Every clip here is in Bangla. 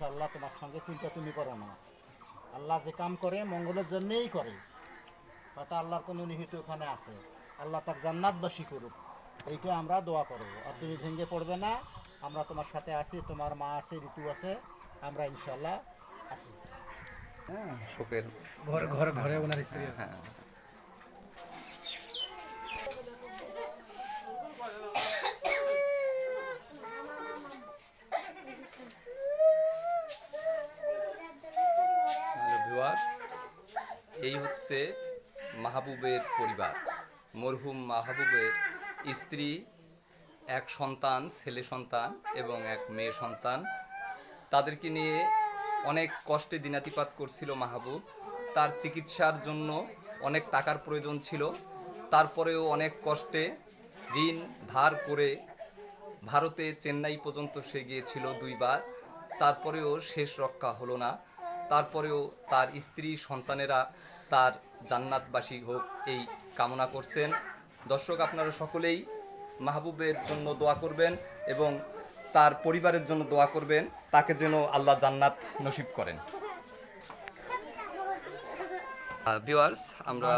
ইনশাল্লাহ তোমার সঙ্গে চিন্তা তুমি করো না। আল্লাহ যে কাম করে মঙ্গলের জন্যেই করে। হয়তো আল্লাহর কোনো নিহিত ওখানে আছে। আল্লাহ তার জান্নাতবাসী করুক। এইটা আমরা দোয়া করব। আর তুমি ভেঙে পড়বে না। আমরা তোমার সাথে আছি তোমার মা আছে ঋতু আছে। আমরা ইনশাল্লাহ আছি। হ্যাঁ শোকের ঘরে ঘরে ঘরে ওনার স্ত্রী আছে। এই হচ্ছে মাহবুবের পরিবার। মরহুম মাহবুবের স্ত্রী, এক সন্তান, ছেলে সন্তান এবং এক মেয়ে সন্তান। তাদেরকে নিয়ে অনেক কষ্টে দিনাতিপাত করছিল মাহবুব। তার চিকিৎসার জন্য অনেক টাকার প্রয়োজন ছিল। তারপরেও অনেক কষ্টে ঋণ ধার করে ভারতে চেন্নাই পর্যন্ত সে গিয়েছিল দুইবার। তারপরেও শেষ রক্ষা হলো না। তারপরেও তার স্ত্রী সন্তানেরা তার জান্নাতবাসী হোক এই কামনা করছেন। দর্শক আপনারা সকলেই মাহবুবের জন্য দোয়া করবেন এবং তার পরিবারের জন্য দোয়া করবেন। তাকে যেন আল্লাহ জান্নাত নসিব করেন। ভিউয়ার্স আমরা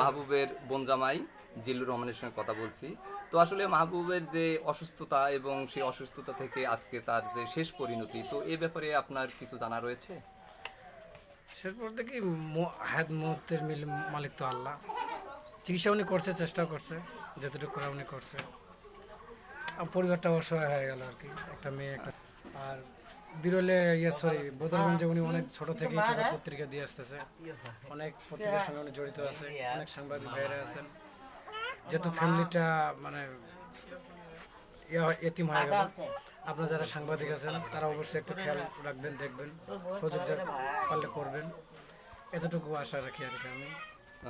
মাহবুবের বনজামাই জিল্লুর রহমানের সঙ্গে কথা বলছি। তো আসলে মাহবুবের যে অসুস্থতা এবং সেই অসুস্থতা থেকে আজকে তার যে শেষ পরিণতি তো এ ব্যাপারে আপনার কিছু জানা রয়েছে? শেষ পর্যন্ত কি হায়াত মুহূর্তের মিল মালিক তো আল্লাহ। চিকিৎসা উনি করছে চেষ্টা করছে যতটুকু করা উনি করছে। আর পরিবারটা অসহায় হয়ে গেল আর কি। একটা মেয়ে একটা আর বিরলে ইয়ে সরি বদলগঞ্জে উনি অনেক ছোট থেকেই ছোট পত্রিকা দিয়ে আসতেছে। অনেক পত্রিকার সঙ্গে উনি জড়িত আছে অনেক সাংবাদিক ভাইরা আছেন। যেহেতু ফ্যামিলিটা মানে ইয়া- এতিম হয়ে গেল। আপনারা যারা সাংবাদিক আছেন, তারা অবশ্যই একটু খেয়াল রাখবেন, দেখবেন, সহযোগিতা পারলে করবেন। এতটুকু আশা রাখি আর কি আমি।